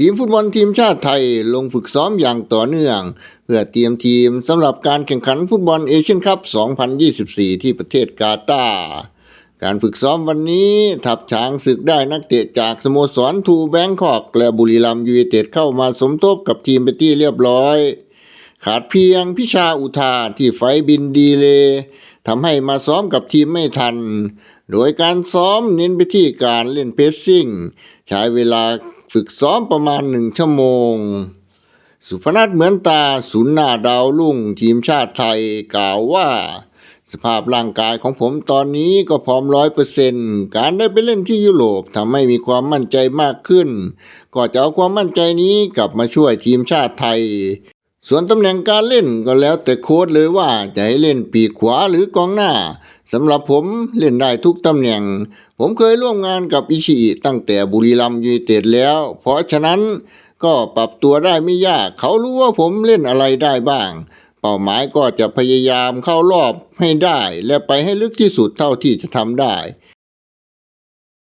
ทีมฟุตบอลทีมชาติไทยลงฝึกซ้อมอย่างต่อเนื่อง เพื่อเตรียมทีมสำหรับการแข่งขันฟุตบอลเอเชียนคัพ 2024 ที่ประเทศกาตาร์การฝึกซ้อมวันนี้ทัพช้างศึกได้นักเตะจากสโมสรทูแบงคอกและบุรีรัมยูไนเต็ดเข้ามาสมทบกับทีมไปที่เรียบร้อย ขาดเพียงพิชาอุทาที่ไฟบินดีเลยทำให้มาซ้อมกับทีมไม่ทัน โดยการซ้อมเน้นไปที่การเล่นเพสซิ่ง ใช้เวลา ฝึกซ้อมประมาณหนึ่งชั่วโมง สุพนัทเหมือนตาศูนย์หน้าดาวรุ่งทีมชาติไทยกล่าวว่า สภาพร่างกายของผมตอนนี้ก็พร้อมร้อยเปอร์เซนการได้ไปเล่นที่ยุโรปทำให้มีความมั่นใจมากขึ้น ก็จะเอาความมั่นใจนี้กลับมาช่วยทีมชาติไทย ส่วนตำแหน่งการเล่นก็แล้วแต่โค้ชเลยว่าจะให้เล่นปีกขวาหรือกองหน้าสำหรับผมเล่นได้ทุกตำแหน่ง ผมเคยร่วมงานกับอิชิอิตั้งแต่บุรีรัมย์ยูเต็ดแล้ว เพราะฉะนั้นก็ปรับตัวได้ไม่ยาก เขารู้ว่าผมเล่นอะไรได้บ้าง เป้าหมายก็จะพยายามเข้ารอบให้ได้ และไปให้ลึกที่สุดเท่าที่จะทำได้